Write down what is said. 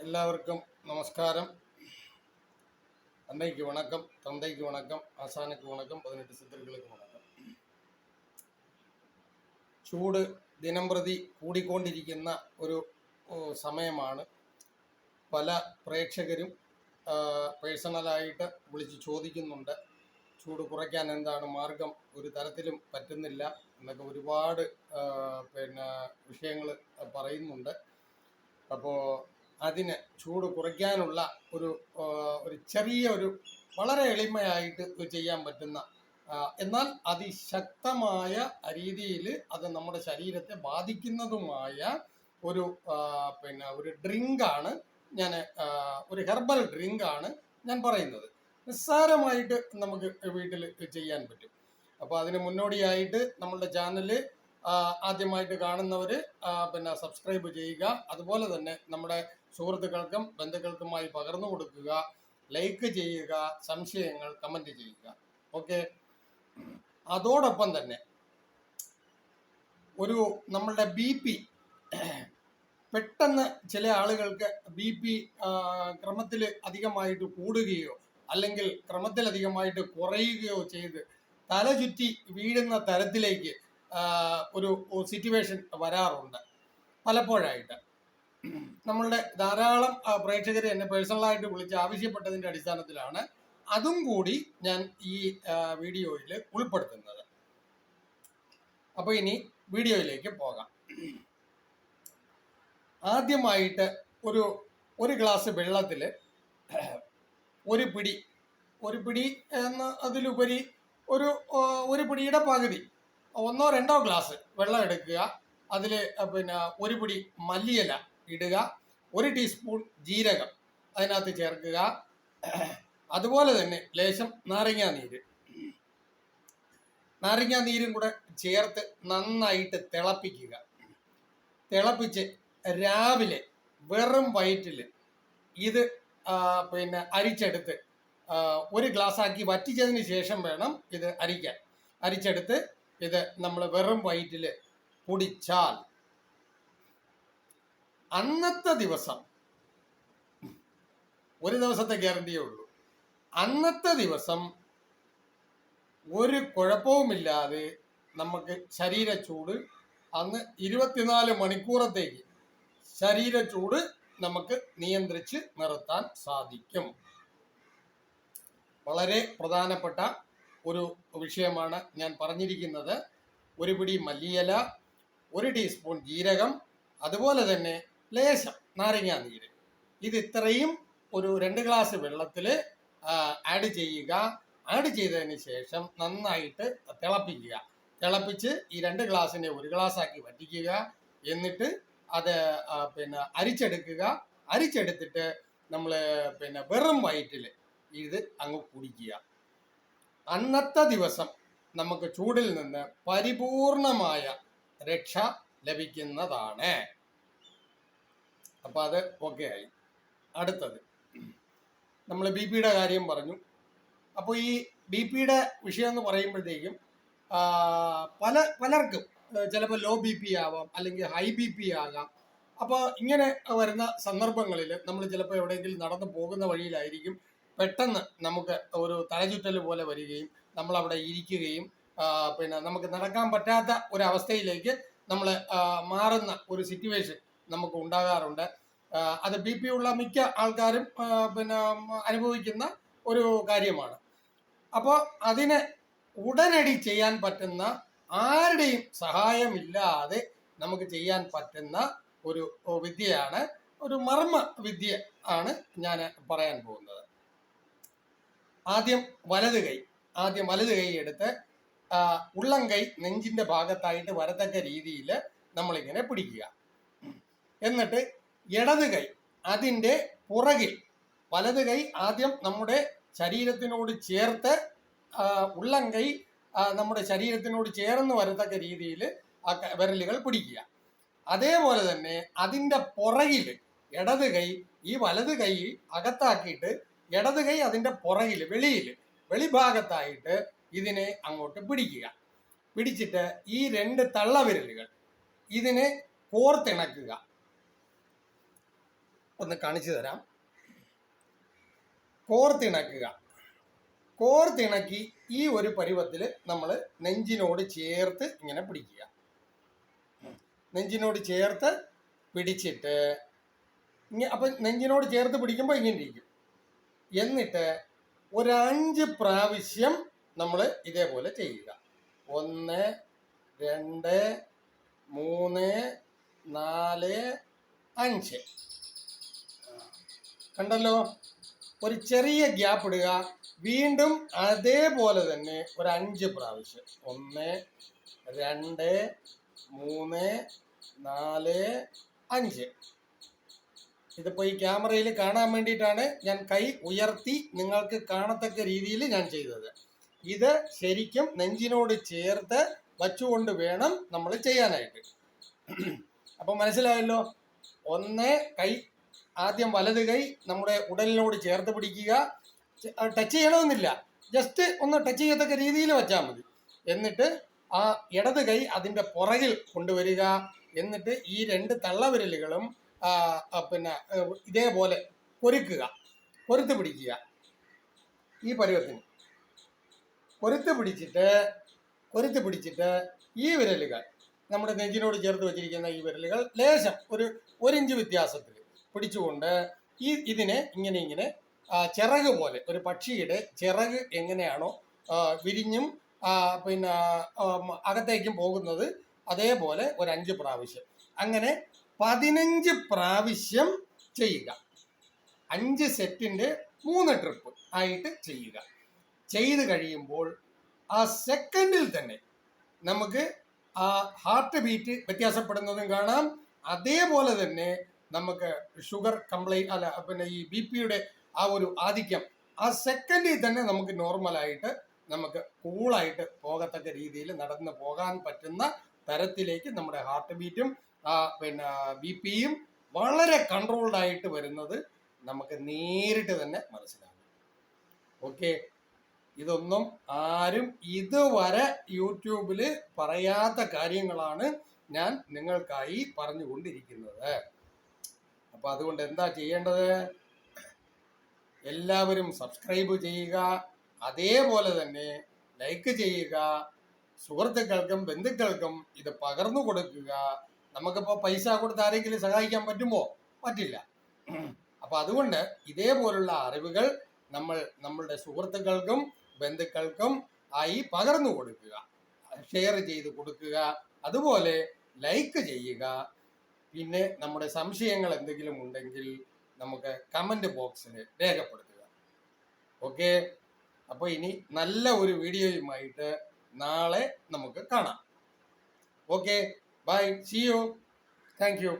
எல்லாருக்கும் நமஸ்காரம் அன்னைக்கு வணக்கம் தந்தைக்கு வணக்கம் ஆசானுக்கு வணக்கம் பதினெட்டு சித்தர்களுக்கு வணக்கம் ചൂട് ദിനം പ്രതി കൂടിക്കൊണ്ടിരിക്കുന്ന ഒരു ഓ, സമയമാണ് പല പ്രേക്ഷകരും ആ, പേഴ്സണലായിട്ട് വിളിച്ച് ചോദിക്കുന്നുണ്ട് ചൂട് കുറയ്ക്കാൻ എന്താണ് മാർഗം ഒരു തരത്തിലും പറ്റുന്നില്ല എന്നൊക്കെ ഒരുപാട് ആ, പിന്നെ വിഷയങ്ങൾ പറയുന്നുണ്ട് അപ്പോൾ അതിന് ചൂട് കുറയ്ക്കാനുള്ള ഒരു ഒരു ചെറിയ ഒരു വളരെ എളിമയായിട്ട് ചെയ്യാൻ പറ്റുന്ന എന്നാൽ അതിശക്തമായ രീതിയിൽ അത് നമ്മുടെ ശരീരത്തെ ബാധിക്കുന്നതുമായ ഒരു പിന്നെ ഒരു ഡ്രിങ്കാണ് ഞാൻ ഒരു ഹെർബൽ ഡ്രിങ്കാണ് ഞാൻ പറയുന്നത്. നിസ്സാരമായിട്ട് നമുക്ക് വീട്ടിൽ ചെയ്യാൻ പറ്റും. അപ്പോൾ അതിന് മുന്നോടിയായിട്ട് നമ്മളുടെ ചാനൽ ആദ്യമായിട്ട് കാണുന്നവർ പിന്നെ സബ്സ്ക്രൈബ് ചെയ്യുക. അതുപോലെ തന്നെ നമ്മുടെ സുഹൃത്തുക്കൾക്കും ബന്ധുക്കൾക്കുമായി പകർന്നു കൊടുക്കുക ലൈക്ക് ചെയ്യുക സംശയങ്ങൾ കമന്റ് ചെയ്യുക. ഓക്കെ അതോടൊപ്പം തന്നെ ഒരു നമ്മളുടെ ബി പി പെട്ടെന്ന് ചില ആളുകൾക്ക് ബി പി ക്രമത്തിൽ അധികമായിട്ട് കൂടുകയോ അല്ലെങ്കിൽ ക്രമത്തിൽ അധികമായിട്ട് കുറയുകയോ ചെയ്ത് തല ചുറ്റി വീഴുന്ന തരത്തിലേക്ക് ഒരു സിറ്റുവേഷൻ വരാറുണ്ട്. പലപ്പോഴായിട്ട്. നമ്മളുടെ ധാരാളം പ്രേക്ഷകർ എന്നെ പേഴ്സണലായിട്ട് വിളിച്ച് ആവശ്യപ്പെട്ടതിന്റെ അടിസ്ഥാനത്തിലാണ് അതും കൂടി ഞാൻ ഈ വീഡിയോയിൽ ഉൾപ്പെടുത്തുന്നത്. അപ്പോൾ ഇനി വീഡിയോയിലേക്ക് പോകാം. ആദ്യമായിട്ട് ഒരു ഒരു ഗ്ലാസ് വെള്ളത്തിൽ ഒരു പിടി ഒരു പിടി എന്ന അതിലുപരി ഒരു ഒരു പിടിയുടെ പകുതി ഒന്നോ രണ്ടോ ഗ്ലാസ് വെള്ളം എടുക്കുക. അതിൽ പിന്നെ ഒരു പിടി മല്ലിയില ഇടുക. ഒരു ടീസ്പൂൺ ജീരകം അതിനകത്ത് ചേർക്കുക. അതുപോലെ തന്നെ ലേശം നാരങ്ങാ നീര്. നാരങ്ങാ നീരും കൂടെ ചേർത്ത് നന്നായിട്ട് തിളപ്പിക്കുക. തിളപ്പിച്ച് രാവിലെ വെറും വയറ്റിൽ ഇത് പിന്നെ അരിച്ചെടുത്ത് ഒരു ഗ്ലാസ് ആക്കി വറ്റിച്ചതിന് ശേഷം വേണം ഇത് അരിക്കാൻ. അരിച്ചെടുത്ത് ഇത് നമ്മൾ വെറും വയറ്റിൽ കുടിച്ചാൽ അന്നത്തെ ദിവസം. ഒരു ദിവസത്തെ ഗ്യാരണ്ടിയേ ഉള്ളൂ. അന്നത്തെ ദിവസം ഒരു കുഴപ്പവുമില്ലാതെ നമുക്ക് ശരീരച്ചൂട് അന്ന് ഇരുപത്തിനാല് മണിക്കൂറത്തേക്ക് ശരീരച്ചൂട് നമുക്ക് നിയന്ത്രിച്ച് നിർത്താൻ സാധിക്കും. വളരെ പ്രധാനപ്പെട്ട ഒരു വിഷയമാണ് ഞാൻ പറഞ്ഞിരിക്കുന്നത്. ഒരു പിടി മല്ലിയില ഒരു ടീസ്പൂൺ ജീരകം അതുപോലെ തന്നെ ലേശം നാരങ്ങാ നീര്. ഇത് ഇത്രയും ഒരു രണ്ട് ഗ്ലാസ് വെള്ളത്തിൽ ആഡ് ചെയ്യുക. ആഡ് ചെയ്തതിന് ശേഷം നന്നായിട്ട് തിളപ്പിക്കുക. തിളപ്പിച്ച് ഈ രണ്ട് ഗ്ലാസ്സിനെ ഒരു ഗ്ലാസ് ആക്കി വറ്റിക്കുക. എന്നിട്ട് അത് പിന്നെ അരിച്ചെടുക്കുക. അരിച്ചെടുത്തിട്ട് നമ്മൾ പിന്നെ വെറും വയറ്റിൽ ഇത് അങ്ങ് കുടിക്കുക. അന്നത്തെ ദിവസം നമുക്ക് ചൂടിൽ നിന്ന് പരിപൂർണമായ രക്ഷ ലഭിക്കുന്നതാണ്. അപ്പോൾ അത് ഓക്കെ ആയി. അടുത്തത്. നമ്മൾ ബി പിയുടെ കാര്യം പറഞ്ഞു. അപ്പോൾ ഈ ബി പിയുടെ വിഷയം എന്ന് പറയുമ്പോഴത്തേക്കും പല പലർക്കും ചിലപ്പോൾ ലോ ബി പി ആവാം അല്ലെങ്കിൽ ഹൈ ബി പി ആകാം. അപ്പോൾ ഇങ്ങനെ വരുന്ന സന്ദർഭങ്ങളിൽ നമ്മൾ ചിലപ്പോൾ എവിടെയെങ്കിലും നടന്നു പോകുന്ന വഴിയിലായിരിക്കും പെട്ടെന്ന് നമുക്ക് ഒരു തലചുറ്റൽ പോലെ വരികയും നമ്മൾ അവിടെ ഇരിക്കുകയും പിന്നെ നമുക്ക് നടക്കാൻ പറ്റാത്ത ഒരു അവസ്ഥയിലേക്ക് നമ്മൾ മാറുന്ന ഒരു സിറ്റുവേഷൻ നമുക്ക് ഉണ്ടാകാറുണ്ട്. അത് ബി പി ഉള്ള മിക്ക ആൾക്കാരും പിന്നെ അനുഭവിക്കുന്ന ഒരു കാര്യമാണ്. അപ്പോൾ അതിന് ഉടനടി ചെയ്യാൻ പറ്റുന്ന ആരുടെയും സഹായമില്ലാതെ നമുക്ക് ചെയ്യാൻ പറ്റുന്ന ഒരു വിദ്യയാണ് ഒരു മർമ്മ വിദ്യ ആണ് ഞാൻ പറയാൻ പോകുന്നത്. ആദ്യം വലത് കൈ. ആദ്യം വലത് കൈ എടുത്ത് ഉള്ളം കൈ നെഞ്ചിന്റെ ഭാഗത്തായിട്ട് വരത്തക്ക രീതിയിൽ നമ്മളിങ്ങനെ പിടിക്കുക. എന്നിട്ട് ഇടത് കൈ അതിന്റെ പുറകിൽ വലത് കൈ ആദ്യം നമ്മുടെ ശരീരത്തിനോട് ചേർത്ത് ഉള്ളം കൈ നമ്മുടെ ശരീരത്തിനോട് ചേർന്ന് വരത്തക്ക രീതിയിൽ ആ വിരലുകൾ പിടിക്കുക. അതേപോലെ തന്നെ അതിന്റെ പുറകിൽ ഇടത് കൈ ഈ വലത് കൈ അകത്താക്കിയിട്ട് ഇടത് കൈ അതിന്റെ പുറകിൽ വെളിയിൽ വെളിഭാഗത്തായിട്ട് ഇതിനെ അങ്ങോട്ട് പിടിക്കുക. പിടിച്ചിട്ട് ഈ രണ്ട് തള്ളവിരലുകൾ ഇതിനെ കോർത്തിണക്കുക. ഒന്ന് കാണിച്ചു തരാം. കോർത്തിണക്കുക കോർത്തിണക്കി ഈ ഒരു പരുവത്തിൽ നമ്മൾ നെഞ്ചിനോട് ചേർത്ത് ഇങ്ങനെ പിടിക്കുക. നെഞ്ചിനോട് ചേർത്ത് പിടിച്ചിട്ട് അപ്പം നെഞ്ചിനോട് ചേർത്ത് പിടിക്കുമ്പോൾ ഇങ്ങനെ ഇരിക്കും. എന്നിട്ട് ഒരു അഞ്ച് പ്രാവശ്യം നമ്മൾ ഇതേപോലെ ചെയ്യുക. ഒന്ന് രണ്ട് മൂന്ന് നാല് അഞ്ച്. കണ്ടല്ലോ? ഒരു ചെറിയ ഗ്യാപ്പ് ഇടുക. വീണ്ടും അതേപോലെ തന്നെ ഒരു അഞ്ച് പ്രാവശ്യം. ഒന്ന് രണ്ട് മൂന്ന് നാല് അഞ്ച്. ഇതിപ്പോൾ ഈ ക്യാമറയിൽ കാണാൻ വേണ്ടിയിട്ടാണ് ഞാൻ കൈ ഉയർത്തി നിങ്ങൾക്ക് കാണത്തക്ക രീതിയിൽ ഞാൻ ചെയ്തത്. ഇത് ശരിക്കും നെഞ്ചിനോട് ചേർത്ത് വച്ചുകൊണ്ട് വേണം നമ്മൾ ചെയ്യാനായിട്ട്. അപ്പം മനസ്സിലായല്ലോ? ഒന്ന് കൈ ആദ്യം വലത് കൈ നമ്മുടെ ഉടലിനോട് ചേർത്ത് പിടിക്കുക. ടച്ച് ചെയ്യണമെന്നില്ല. ജസ്റ്റ് ഒന്ന് ടച്ച് ചെയ്യത്തക്ക രീതിയിൽ വെച്ചാൽ മതി. എന്നിട്ട് ആ ഇടത് കൈ അതിന്റെ പുറകിൽ കൊണ്ടുവരിക. എന്നിട്ട് ഈ രണ്ട് തള്ളവിരലുകളും പിന്നെ ഇതേപോലെ കൊരുക്കുക കൊരുത്ത് പിടിക്കുക. ഈ പരുവത്തിന് കൊരുത്ത് പിടിച്ചിട്ട് കൊരുത്ത് പിടിച്ചിട്ട് ഈ വിരലുകൾ നമ്മുടെ നെഞ്ചിനോട് ചേർത്ത് വെച്ചിരിക്കുന്ന ഈ വിരലുകൾ ലേശം ഒരു ഒരു ഇഞ്ച് വ്യത്യാസത്തിൽ പിടിച്ചുകൊണ്ട് ഈ ഇതിനെ ഇങ്ങനെ ഇങ്ങനെ ചിറക് പോലെ ഒരു പക്ഷിയുടെ ചിറക് എങ്ങനെയാണോ വിരിഞ്ഞും പിന്നെ അകത്തേക്കും പോകുന്നത് അതേപോലെ ഒരു അഞ്ച് പ്രാവശ്യം. അങ്ങനെ പതിനഞ്ച് പ്രാവശ്യം ചെയ്യുക. അഞ്ച് സെറ്റിന്റെ മൂന്ന് ട്രിപ്പ് ആയിട്ട് ചെയ്യുക. ചെയ്ത് കഴിയുമ്പോൾ ആ സെക്കൻഡിൽ തന്നെ നമുക്ക് ആ ഹാർട്ട് ബീറ്റ് വ്യത്യാസപ്പെടുന്നതും കാണാം. അതേപോലെ തന്നെ നമുക്ക് ഷുഗർ കംപ്ലൈന്റ് അല്ല പിന്നെ ഈ ബി പിയുടെ ആ ഒരു ആധിക്യം ആ സെക്കൻഡിൽ തന്നെ നമുക്ക് നോർമലായിട്ട് നമുക്ക് കൂളായിട്ട് പോകത്തക്ക രീതിയിൽ നടന്നു പോകാൻ പറ്റുന്ന തരത്തിലേക്ക് നമ്മുടെ ഹാർട്ട് ബീറ്റും ആ പിന്നെ ബി പിയും വളരെ കൺട്രോൾഡ് ആയിട്ട് വരുന്നത് നമുക്ക് നേരിട്ട് തന്നെ മനസ്സിലാകും ഓക്കെ ഇതൊന്നും ആരും ഇതുവരെ യൂട്യൂബിൽ പറയാത്ത കാര്യങ്ങളാണ് ഞാൻ നിങ്ങൾക്കായി പറഞ്ഞുകൊണ്ടിരിക്കുന്നത്. അപ്പൊ അതുകൊണ്ട് എന്താ ചെയ്യേണ്ടത്? എല്ലാവരും സബ്സ്ക്രൈബ് ചെയ്യുക. അതേപോലെ തന്നെ ലൈക്ക് ചെയ്യുക. സുഹൃത്തുക്കൾക്കും ബന്ധുക്കൾക്കും ഇത് പകർന്നു കൊടുക്കുക. നമുക്കിപ്പോൾ പൈസ കൊടുത്ത് ആരെങ്കിലും സഹായിക്കാൻ പറ്റുമോ? പറ്റില്ല. അപ്പൊ അതുകൊണ്ട് ഇതേപോലുള്ള അറിവുകൾ നമ്മൾ നമ്മളുടെ സുഹൃത്തുക്കൾക്കും ബന്ധുക്കൾക്കും ആയി പകർന്നു കൊടുക്കുക. ഷെയർ ചെയ്ത് കൊടുക്കുക. അതുപോലെ ലൈക്ക് ചെയ്യുക. പിന്നെ നമ്മുടെ സംശയങ്ങൾ എന്തെങ്കിലും ഉണ്ടെങ്കിൽ നമുക്ക് കമന്റ് ബോക്സിൽ രേഖപ്പെടുത്തുക. ഓക്കെ അപ്പോൾ ഇനി നല്ല ഒരു വീഡിയോയുമായിട്ട് നാളെ നമുക്ക് കാണാം. Okay bye see you thank you